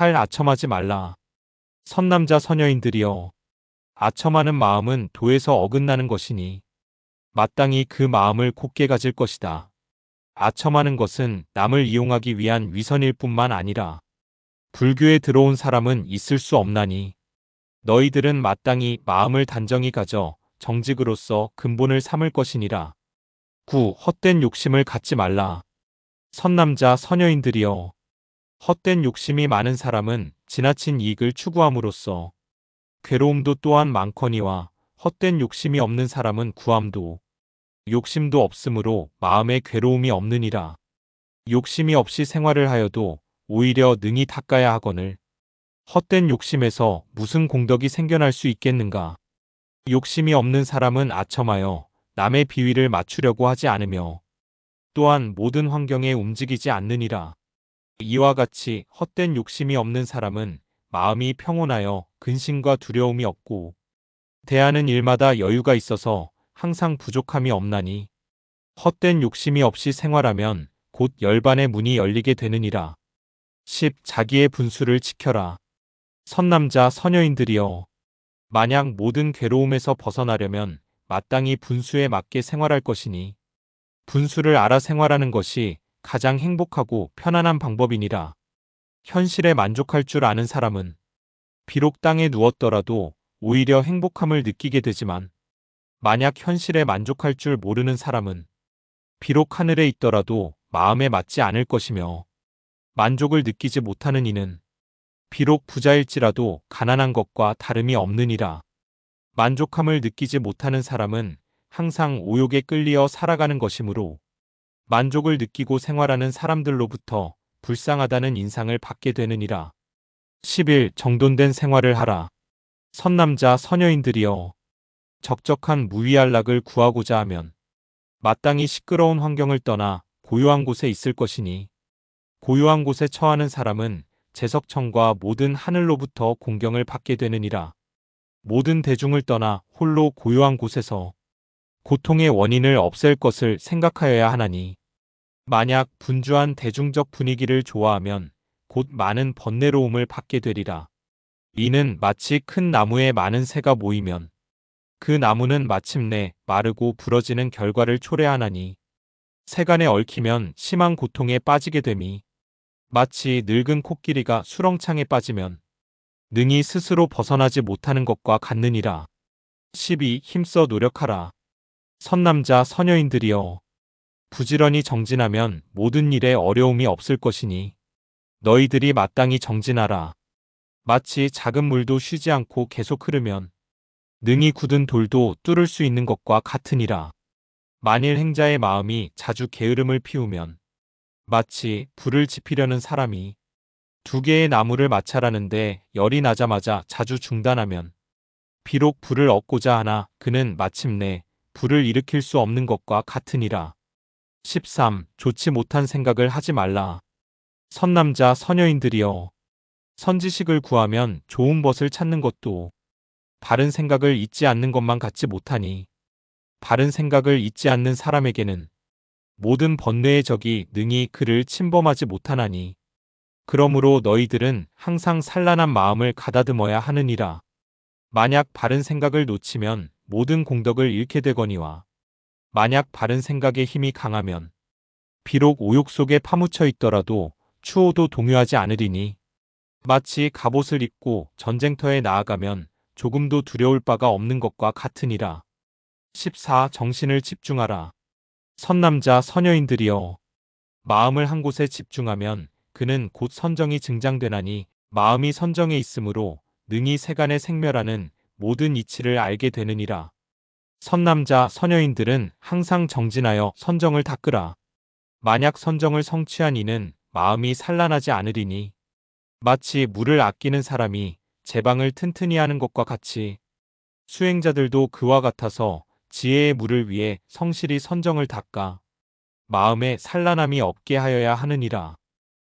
8. 아첨하지 말라. 선남자 선여인들이여. 아첨하는 마음은 도에서 어긋나는 것이니 마땅히 그 마음을 곱게 가질 것이다. 아첨하는 것은 남을 이용하기 위한 위선일 뿐만 아니라 불교에 들어온 사람은 있을 수 없나니 너희들은 마땅히 마음을 단정히 가져 정직으로서 근본을 삼을 것이니라. 9. 헛된 욕심을 갖지 말라. 선남자 선여인들이여. 헛된 욕심이 많은 사람은 지나친 이익을 추구함으로써 괴로움도 또한 많거니와 헛된 욕심이 없는 사람은 구함도 욕심도 없으므로 마음에 괴로움이 없느니라. 욕심이 없이 생활을 하여도 오히려 능히 닦아야 하거늘 헛된 욕심에서 무슨 공덕이 생겨날 수 있겠는가. 욕심이 없는 사람은 아첨하여 남의 비위를 맞추려고 하지 않으며 또한 모든 환경에 움직이지 않느니라. 이와 같이 헛된 욕심이 없는 사람은 마음이 평온하여 근심과 두려움이 없고 대하는 일마다 여유가 있어서 항상 부족함이 없나니 헛된 욕심이 없이 생활하면 곧 열반의 문이 열리게 되느니라. 10. 자기의 분수를 지켜라. 선남자 선여인들이여. 만약 모든 괴로움에서 벗어나려면 마땅히 분수에 맞게 생활할 것이니 분수를 알아 생활하는 것이 가장 행복하고 편안한 방법이니라. 현실에 만족할 줄 아는 사람은 비록 땅에 누웠더라도 오히려 행복함을 느끼게 되지만 만약 현실에 만족할 줄 모르는 사람은 비록 하늘에 있더라도 마음에 맞지 않을 것이며 만족을 느끼지 못하는 이는 비록 부자일지라도 가난한 것과 다름이 없느니라. 만족함을 느끼지 못하는 사람은 항상 오욕에 끌리어 살아가는 것이므로 만족을 느끼고 생활하는 사람들로부터 불쌍하다는 인상을 받게 되느니라. 10일 정돈된 생활을 하라. 선남자 선여인들이여 적적한 무위안락을 구하고자 하면 마땅히 시끄러운 환경을 떠나 고요한 곳에 있을 것이니 고요한 곳에 처하는 사람은 제석청과 모든 하늘로부터 공경을 받게 되느니라. 모든 대중을 떠나 홀로 고요한 곳에서 고통의 원인을 없앨 것을 생각하여야 하나니 만약 분주한 대중적 분위기를 좋아하면 곧 많은 번뇌로움을 받게 되리라. 이는 마치 큰 나무에 많은 새가 모이면 그 나무는 마침내 마르고 부러지는 결과를 초래하나니 세간에 얽히면 심한 고통에 빠지게 됨이 마치 늙은 코끼리가 수렁창에 빠지면 능히 스스로 벗어나지 못하는 것과 같느니라. 12. 힘써 노력하라. 선남자 선여인들이여. 부지런히 정진하면 모든 일에 어려움이 없을 것이니 너희들이 마땅히 정진하라. 마치 작은 물도 쉬지 않고 계속 흐르면 능히 굳은 돌도 뚫을 수 있는 것과 같으니라. 만일 행자의 마음이 자주 게으름을 피우면 마치 불을 지피려는 사람이 두 개의 나무를 마찰하는데 열이 나자마자 자주 중단하면 비록 불을 얻고자 하나 그는 마침내 불을 일으킬 수 없는 것과 같으니라. 13. 좋지 못한 생각을 하지 말라. 선남자 선여인들이여. 선지식을 구하면 좋은 벗을 찾는 것도 바른 생각을 잊지 않는 것만 같지 못하니 바른 생각을 잊지 않는 사람에게는 모든 번뇌의 적이 능히 그를 침범하지 못하나니 그러므로 너희들은 항상 산란한 마음을 가다듬어야 하느니라. 만약 바른 생각을 놓치면 모든 공덕을 잃게 되거니와 만약 바른 생각의 힘이 강하면 비록 오욕 속에 파묻혀 있더라도 추호도 동요하지 않으리니 마치 갑옷을 입고 전쟁터에 나아가면 조금도 두려울 바가 없는 것과 같으니라. 14. 정신을 집중하라. 선남자 선여인들이여 마음을 한 곳에 집중하면 그는 곧 선정이 증장되나니 마음이 선정에 있으므로 능히 세간에 생멸하는 모든 이치를 알게 되느니라. 선남자 선여인들은 항상 정진하여 선정을 닦으라. 만약 선정을 성취한 이는 마음이 산란하지 않으리니 마치 물을 아끼는 사람이 제방을 튼튼히 하는 것과 같이 수행자들도 그와 같아서 지혜의 물을 위해 성실히 선정을 닦아 마음에 산란함이 없게 하여야 하느니라.